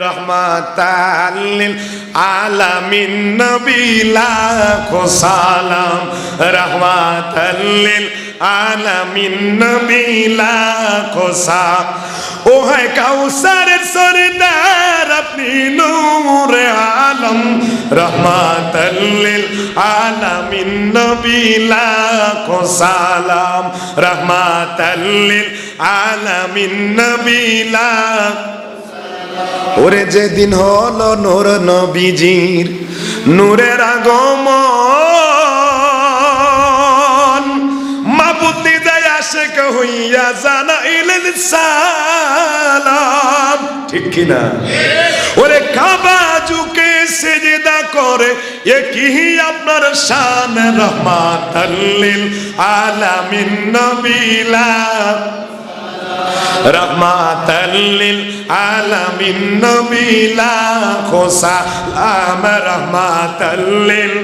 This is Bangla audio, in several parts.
রহমাতাল্লিল আলামিন নবী, লাখো সালাম। রহমাতাল্লিল আলামিন নবী, লাখো সালাম। ও হয় কাউসারের সরদার, আপনি নূরে আলম। রহমাতাল্লিল আলামিন নবী, লাখো সালাম। রহমাতাল্লিল আলামিন নবী, লাখো ওরে যেদিন হলো নূর নবীজির নূরের আগমন, মাবুতি যায় আসে হইয়া জানা ইলেন সালাম। ঠিক কিনা? ওরে কাবা ঝুঁকে সেজদা করে এ কি আপনার শান রহমাতাল্লিল আলামিন নবিলা। রহমাতাল্লিল আলামিন নবিলা খোসা আম রহমাতাল্লিল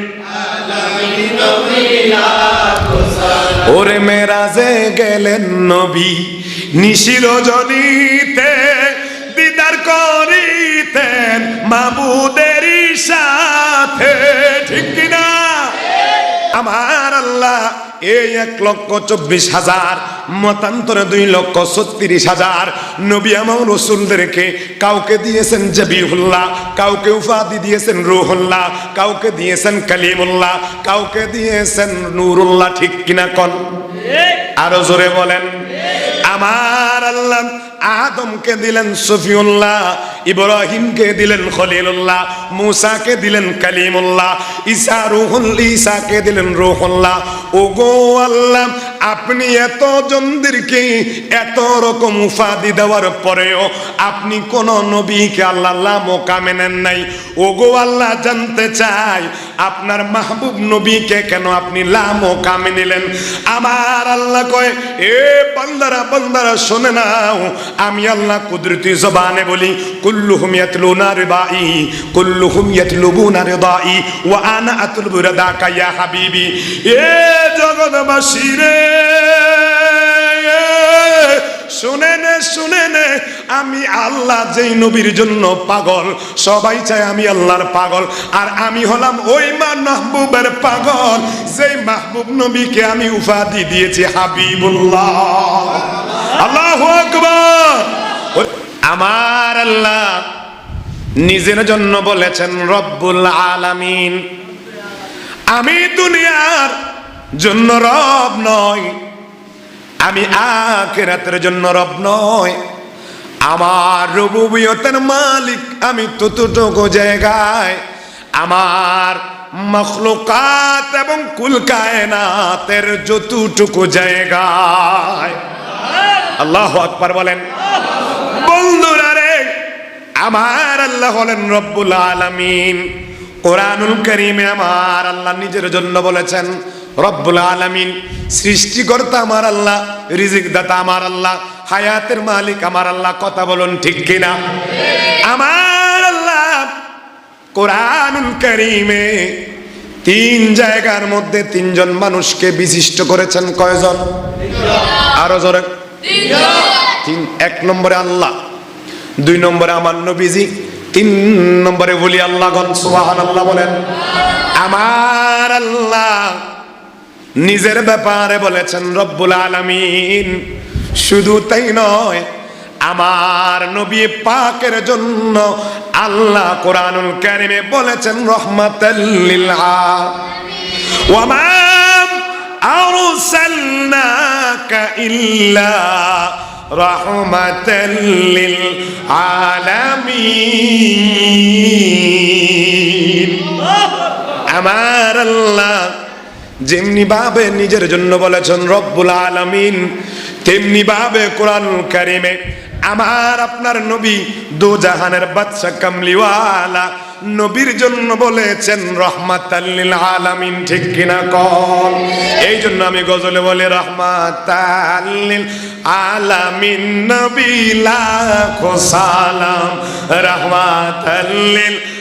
ওরে মেরাজে গেলেন নবী, নিশির জনিতে, দিদার করিতেন মাবুদের সাথে, ঠিক কিনা? আমার আল্লাহ এই এক লক্ষ চব্বিশ হাজার মতান্তরে দুই লক্ষ ছত্রিশ হাজার। নবী আমার রসুলদেরকে কাউকে দিয়েছেন জবিহুল্লাহ কাউকে উপাধি দিয়েছেন রুহুল্লাহ কাউকে দিয়েছেন কালিমুল্লাহ কাউকে দিয়েছেন নুরুল্লাহ ঠিক কিনা কন? আরও জোরে বলেন। আমার আল্লাহ আদমকে দিলেন সফিউল্লাহ, ইব্রাহিমকে দিলেন খলিলুল্লাহ, মুসাকে দিলেন কালিমুল্লাহ, ঈসা রুহুল, ঈসাকে দিলেন রুহুল্লাহ। ও গো আল্লাহ, আপনি এত জনদেরকে এত রকম উপাধি দেওয়ার পরেও আপনি কোন নবীকে আল্লাহ মোকামে নেন নাই। ও গো আল্লাহ জানতে চাই আপনার মাহবুব নবীকে কেন আপনি লামো কামে নিলেন? আমার আল্লাহ কয়, এ বান্দারা বান্দারা, শোনে নাও। আমি আল্লাহ কুদরতি জবানে বলি, কুল্লুহুম ইয়াতলুনা রিবাই কুল্লুহুম ইয়াতলুবুনা রিদাই, ওয়া আনা আতলবু রিদাকা ইয়া হাবিবি। এ জগৎবাসী রে শুনে নে শুনে নে আমি আল্লাহ যেই নবীর জন্য পাগল, সবাই চায় আমি আল্লাহর পাগল। আর আমি হলাম ওই মা মাহবুবের পাগল, যেই মাহবুব নবীকে আমি উপাধি দিয়েছি, হাবিবুল্লাহ। আল্লাহ আকবার। আমার আল্লাহ নিজের জন্য বলেছেন, রব্বুল আলামিন, আমি দুনিয়ার জন্য রব নয় আমি আখেরাতের জন্য রব নয় আমার রবুবিয়তের মালিক আমি ততটুকু জায়গায়। আমার মখলুকাত এবং কুল কায়নাতের যতটুকু জায়গায়। আল্লাহ আকবার বলেন। বন্ধুরা রে, আমার আল্লাহ হলেন রব্বুল আলামিন। কোরআনুল করিমে আমার আল্লাহ নিজের জন্য বলেছেন রব্বুল আলামিন, সৃষ্টিকর্তা আমার আল্লাহ রিজিক দাতা আমার আল্লাহ, হায়াতের মালিক আমার আল্লাহ, কথা বলুন ঠিক কিনা? আমার আল্লাহ কোরআনুল করিমে তিন জায়গার মধ্যে তিনজন মানুষকে বিশিষ্ট করেছেন কয়জন? আরও জোরে। তিন, এক নম্বরে আল্লাহ, দুই নম্বরে আমার নবীজি, তিন নম্বরে বলি আল্লাহ গন সুবাহান আল্লাহ বলেন। আমার আল্লাহ নিজের ব্যাপারে বলেছেন রব্বুল আলামিন। শুধু তাই নয়, আমার নবী পাকের জন্য আল্লাহ কোরআনুল কারিমে বলেছেন রহমাতাল্লিল ওয়ামা আরসালনাকা আমার আল্লাহ যেমনি ভাবে নিজের জন্য বলেছেন রব্বুল আলামিন, তেমনি ভাবে কোরআন কারিমে আমার আপনার নবী দু জাহানের বাদশা কামলিওয়ালা নবীর জন্য বলেছেন রহমাতাল্লিল আলামিন, ঠিক কিনা কল এই জন্য আমি গজলে বলে রহমাতাল্লিল আলামিন, নবী লাখো সালাম রহমাতাল্লিল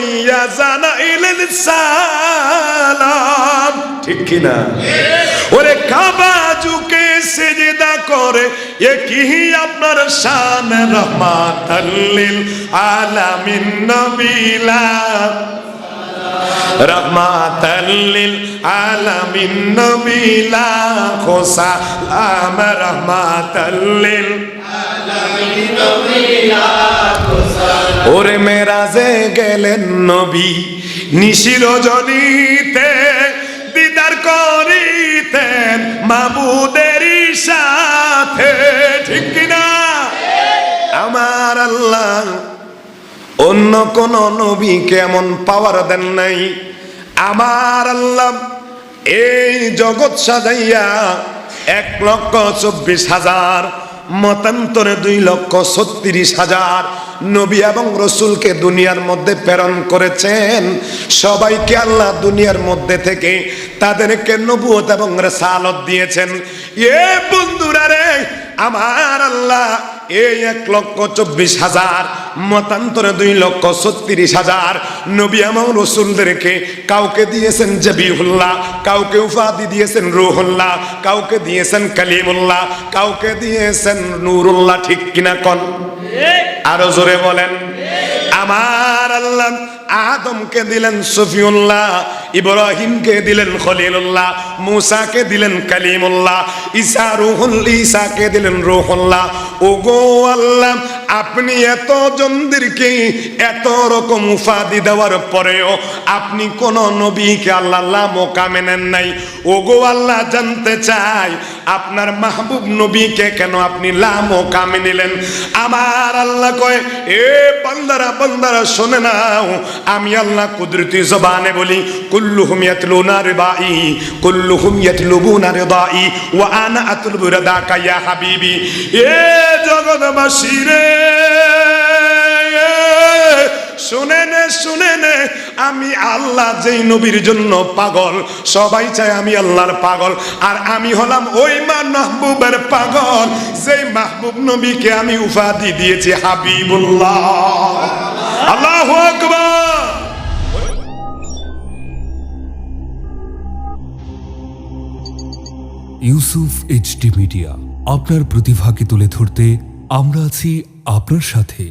হইয়া জানা ইলেন সালাম। ঠিক কিনা? ওরে কাবা ঝুঁকে সেজদা করে এ কি আপনার শান রহমাতাল্লিল আলামিন নবিলা রহমাতাল্লিল আলামিন নবিলা খোসালাম রহমাতাল্লিল ওরে মেরাজে গেলেন নবী নিশির জনিতে, দিদার করিতেন মাবুদেরই সাথে, ঠিক কিনা? আমার আল্লাহ, অন্য কোন নবী কেমন পাওয়ার দেন নাই। আমার আল্লাহ, এই জগৎ সাজাইয়া এক লক্ষ চব্বিশ হাজার মতান্তরে দুই লক্ষ ছত্রিশ হাজার নবী এবং রসুলকে দুনিয়ার মধ্যে প্রেরণ করেছেন। সবাইকে আল্লাহ দুনিয়ার মধ্যে থেকে তাদেরকে নবুয়ত এবং রেসালত দিয়েছেন। এ বন্ধুরা রে, আমার আল্লাহ এই এক লক্ষ চব্বিশ হাজার মতান্তরে দুই লক্ষ ছত্রিশ হাজার নবী এবং রসুলদেরকে কাউকে দিয়েছেন জবিহুল্লাহ, কাউকে উপাধি দিয়েছেন রুহুল্লাহ, কাউকে দিয়েছেন কালিমুল্লাহ, কাউকে দিয়েছেন নুরুল্লাহ, ঠিক কিনা কন? আরও জোরে বলেন। আমার আল্লাহ আদমকে দিলেন সফিউল্লাহ, ইব্রাহিমকে দিলেন খলিলুল্লাহ, মুসাকে দিলেন কালিমুল্লাহ, ঈসা রুহুল, ঈসাকে দিলেন রুহুল্লাহ। ওগো আল্লাহ আপনি এত জনদেরকে এত রকম উপাধি দেওয়ার পরেও আপনি কোন নবীকে আল্লাহ মোকামে নেন নাই। ওগো আল্লাহ জানতে চাই আপনার মাহবুব নবীকে কেন আপনি লামো কামে নিলেন? আমার আল্লাহ কয়, এ বান্দারা বান্দারা, শোনে নাও। আমি আল্লাহ কুদরতি জবানে বলি, কুল্লুহুম ইয়াতলুনা রিবাই কুল্লুহুম ইয়াতলুবুনা রিদাই, ওয়া আনা আতলুবু রিদাকা ইয়া হাবিবি। এ জগৎবাসী রে শুনে নে শুনে নে আমি আল্লাহ যেই নবীর জন্য পাগল, সবাই চায় আমি আল্লাহর পাগল। আর আমি হলাম ওই মা মাহবুবের পাগল, যেই মাহবুব নবীকে আমি উপাধি দিয়েছি, হাবিবুল্লাহ। আল্লাহ ইউসুফ এইচডি মিডিয়া, আপনার প্রতিভাকে তুলে ধরতে আমরা আছি আপনার সাথে।